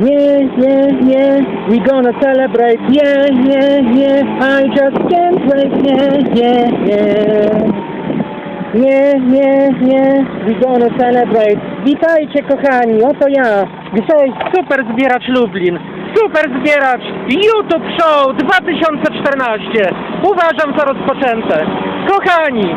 Yeah, yeah, yeah, we gonna celebrate. Yeah, yeah, yeah, I just can't wait. Yeah, yeah, yeah. Nie, nie, nie, we gonna celebrate. Witajcie kochani, oto ja, Grześ, super zbieracz Lublin. Super zbieracz YouTube Show 2014. Uważam za rozpoczęte. Kochani,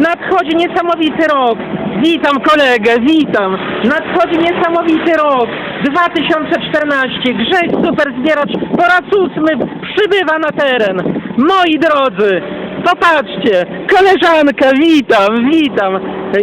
nadchodzi niesamowity rok. Witam kolegę, witam. Nadchodzi niesamowity rok 2014. Grześ super zbieracz po raz ósmy przybywa na teren. Moi drodzy, Popatrzcie, koleżanka, witam, witam.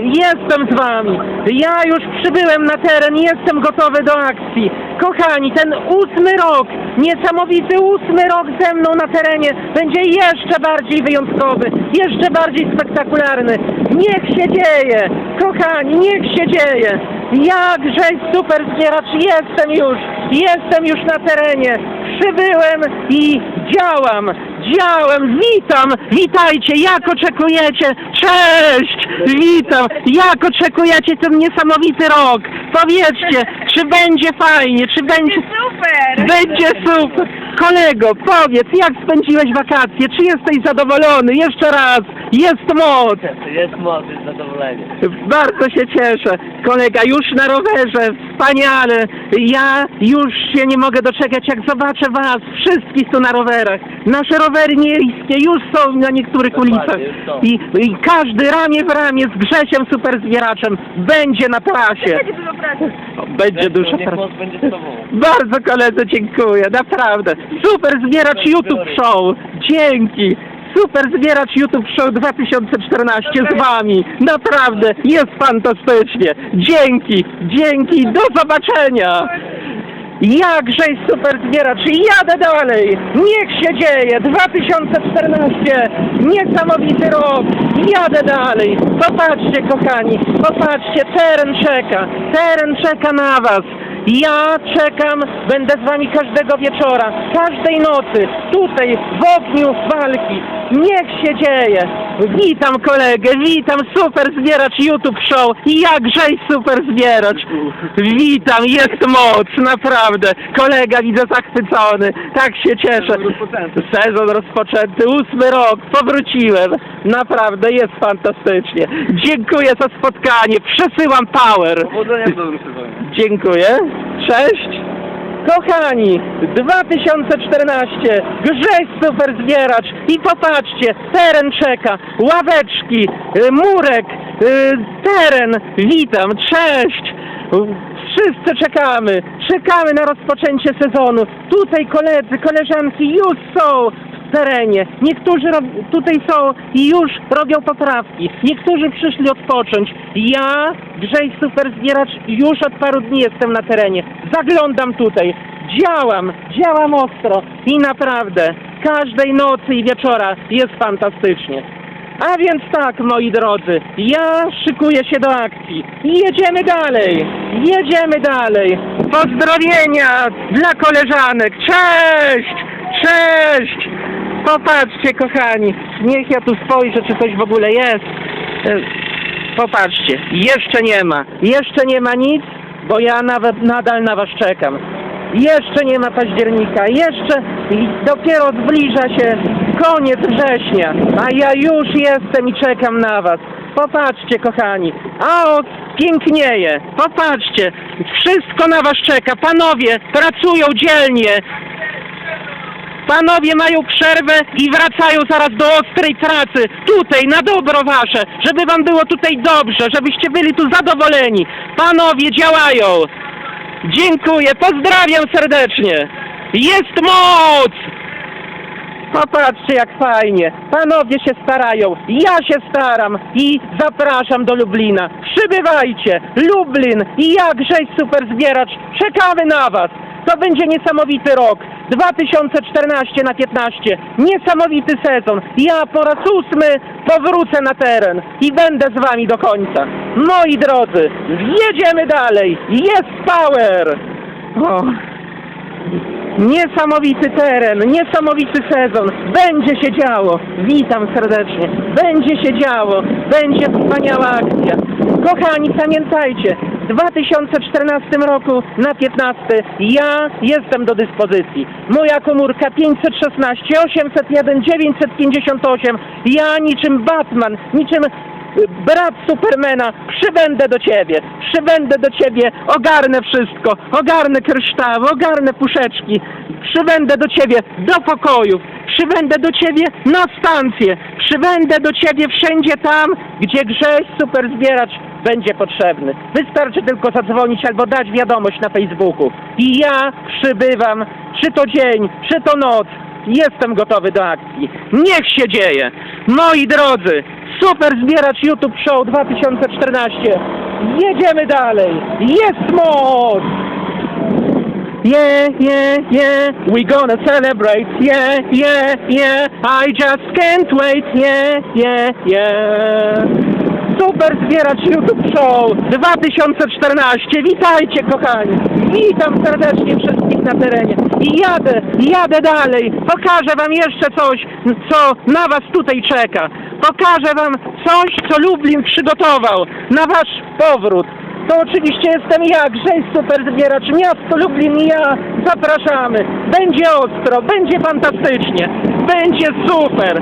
Jestem z wami. Ja już przybyłem na teren, jestem gotowy do akcji. Kochani, ten ósmy rok, niesamowity ósmy rok ze mną na terenie będzie jeszcze bardziej wyjątkowy, jeszcze bardziej spektakularny. Niech się dzieje, kochani, niech się dzieje. Ja, Grześ Super Zbieracz, jestem już, jestem już na terenie. Przybyłem i działam, działam, witam, witajcie, jak oczekujecie, cześć, witam, jak oczekujecie ten niesamowity rok, powiedzcie, czy będzie fajnie, czy będzie, Super! będzie super, kolego, powiedz, jak spędziłeś wakacje, czy jesteś zadowolony, jeszcze raz, jest moc, Jest moc, jest zadowolenie. bardzo się cieszę. Kolega już na rowerze, wspaniale. Ja już się nie mogę doczekać, jak zobaczę was, wszystkich tu na rowerach. Nasze rowery miejskie już są na niektórych Dokładnie, ulicach. już są. I, I każdy ramię w ramię z Grzesiem Super Zbieraczem będzie na trasie. Będzie dużo pracy. Będzie dużo Niech pracy. moc będzie z tobą. Bardzo koledze dziękuję, naprawdę. Super zbieracz YouTube Show, dzięki. Super zbieracz YouTube Show 2014 z wami. Naprawdę, jest fantastycznie. Dzięki, dzięki, do zobaczenia. Ja, Grzej Super Zbieracz, jadę dalej. Niech się dzieje. 2014, niesamowity rok. Jadę dalej. Popatrzcie, kochani, popatrzcie, teren czeka. Teren czeka na was. Ja czekam, będę z wami każdego wieczora, każdej nocy, tutaj, w ogniu walki. Niech się dzieje. Witam kolegę, witam, super zbieracz YouTube Show. Ja Grzej Super Zbieracz. Witam, jest moc, naprawdę. Kolega widzę zachwycony, tak się cieszę. Sezon rozpoczęty, ósmy rok, powróciłem. Naprawdę, jest fantastycznie. Dziękuję za spotkanie, przesyłam power. Powodzenia w sezonie. Dziękuję. Cześć. Kochani, 2014, Grześ Super Zbieracz i popatrzcie, teren czeka, ławeczki, y, murek, y, teren, witam, cześć. Wszyscy czekamy, czekamy na rozpoczęcie sezonu. Tutaj koledzy, koleżanki już są terenie. Niektórzy tutaj są i już robią poprawki. Niektórzy przyszli odpocząć. Ja, Grzej Super Zbieracz, już od paru dni jestem na terenie. Zaglądam tutaj. Działam, działam ostro i naprawdę każdej nocy i wieczora jest fantastycznie. A więc tak, moi drodzy, ja szykuję się do akcji. Jedziemy dalej, jedziemy dalej. Pozdrowienia dla koleżanek. Cześć, cześć. Popatrzcie, kochani. Niech ja tu spojrzę, czy coś w ogóle jest. E, Popatrzcie, jeszcze nie ma. Jeszcze nie ma nic, bo ja nawet nadal na was czekam. Jeszcze nie ma października, jeszcze dopiero zbliża się koniec września, a ja już jestem i czekam na was. Popatrzcie, kochani, a o, pięknieje, popatrzcie, wszystko na was czeka, panowie pracują dzielnie, Panowie mają przerwę i wracają zaraz do ostrej pracy. Tutaj, na dobro wasze, żeby wam było tutaj dobrze, żebyście byli tu zadowoleni. Panowie działają. Dziękuję, pozdrawiam serdecznie. Jest moc! Popatrzcie jak fajnie. Panowie się starają, ja się staram i zapraszam do Lublina. Przybywajcie, Lublin i ja, Grześ Super Zbieracz, czekamy na was. To będzie niesamowity rok. 2014 na 15. Niesamowity sezon. Ja po raz ósmy powrócę na teren i będę z wami do końca. Moi drodzy, jedziemy dalej. Jest power! O. Niesamowity teren, niesamowity sezon. Będzie się działo. Witam serdecznie. Będzie się działo. Będzie wspaniała akcja. Kochani, pamiętajcie, 2014 roku na 15 ja jestem do dyspozycji. Moja komórka 516 801 958. Ja niczym Batman, niczym y, brat Supermana przybędę do ciebie. Przybędę do ciebie, ogarnę wszystko. Ogarnę kryształy, ogarnę puszeczki. Przybędę do ciebie do pokojów. Przybędę do ciebie na stację. Przybędę do ciebie wszędzie tam, gdzie grześ super zbieracz będzie potrzebny. Wystarczy tylko zadzwonić albo dać wiadomość na Facebooku. I ja przybywam, czy to dzień, czy to noc. Jestem gotowy do akcji. Niech się dzieje. Moi drodzy, super zbieracz YouTube Show 2014. Jedziemy dalej. Jest moc! Yeah, yeah, yeah, we gonna celebrate. Yeah, yeah, yeah, I just can't wait. Yeah, yeah, yeah. Super zbieracz YouTube Show 2014. Witajcie kochani. Witam serdecznie wszystkich na terenie. I jadę, jadę dalej. Pokażę wam jeszcze coś, co na was tutaj czeka. Pokażę wam coś, co Lublin przygotował na wasz powrót. To oczywiście jestem ja, Grześ Super Zbieracz, miasto Lublin i ja zapraszamy. Będzie ostro, będzie fantastycznie, będzie super.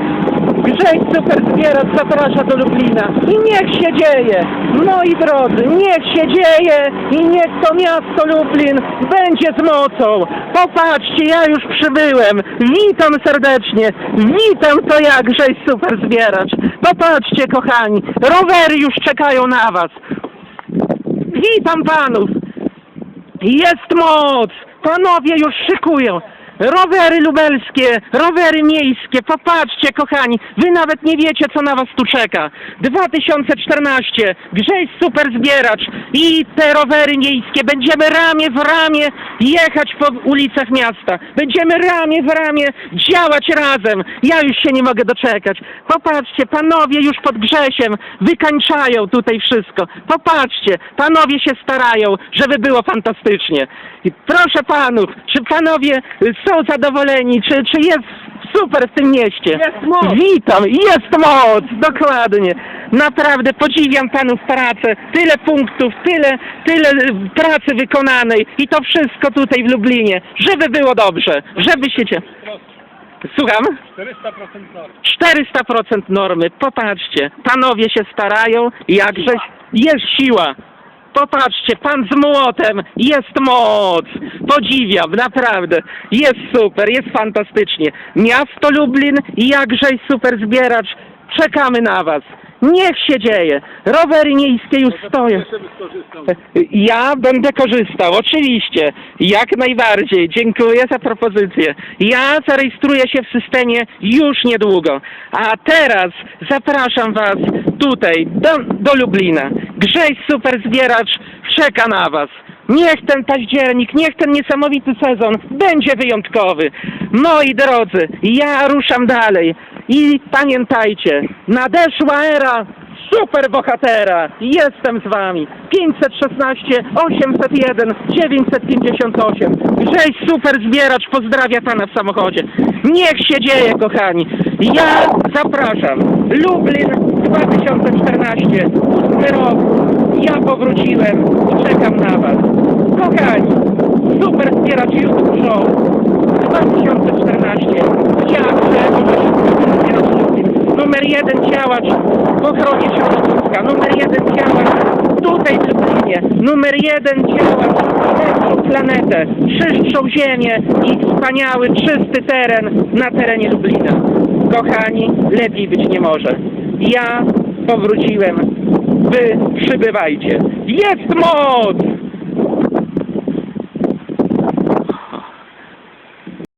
Grześ Super Zbieracz zaprasza do Lublina i niech się dzieje, moi drodzy, niech się dzieje i niech to miasto Lublin będzie z mocą. Popatrzcie, ja już przybyłem, witam serdecznie, witam to ja, Grześ Super Zbieracz. Popatrzcie kochani, rowery już czekają na was. Witam panów! Jest moc! Panowie już szykują! Rowery lubelskie, rowery miejskie, popatrzcie kochani, wy nawet nie wiecie co na was tu czeka. 2014, Grześ Super Zbieracz i te rowery miejskie, będziemy ramię w ramię jechać po ulicach miasta. Będziemy ramię w ramię działać razem. Ja już się nie mogę doczekać. Popatrzcie, panowie już pod Grzesiem wykańczają tutaj wszystko. Popatrzcie, panowie się starają, żeby było fantastycznie. I proszę panów, czy panowie są zadowoleni, czy, czy jest super w tym mieście? Jest moc! Witam, jest moc, dokładnie. Naprawdę podziwiam panów pracę. Tyle punktów, tyle, tyle pracy wykonanej i to wszystko tutaj w Lublinie. Żeby było dobrze, żeby się... cie- Słucham? 400% norm. 400% normy. Popatrzcie, panowie się starają, jakżeś jest siła. Popatrzcie, pan z młotem, jest moc. Podziwiam, naprawdę. Jest super, jest fantastycznie. Miasto Lublin, jakżeś super zbieracz. Czekamy na was. Niech się dzieje. Rowery miejskie już stoją. Ja będę korzystał, oczywiście, jak najbardziej. Dziękuję za propozycję. Ja zarejestruję się w systemie już niedługo. A teraz zapraszam Was tutaj, do, do Lublina. Grześ Super Zbieracz czeka na Was. Niech ten październik, niech ten niesamowity sezon będzie wyjątkowy. Moi drodzy, ja ruszam dalej. I pamiętajcie, nadeszła era super bohatera. Jestem z wami. 516 801 958. Grześ super zbieracz pozdrawia pana w samochodzie. Niech się dzieje, kochani. Ja zapraszam. Lublin 2014. Ósmy rok. Ja powróciłem i czekam na was. Kochani, super zbieracz YouTube Show 2014. Ja Grzegorz Super zbieracz Lublin. Numer jeden działacz w ochronie środowiska. Numer jeden działacz tutaj w Lublinie. Numer jeden działacz lepszą planetę, czystszą ziemię i wspaniały, czysty teren na terenie Lublina. Kochani, lepiej być nie może. Ja powróciłem. Wy przybywajcie. Jest moc!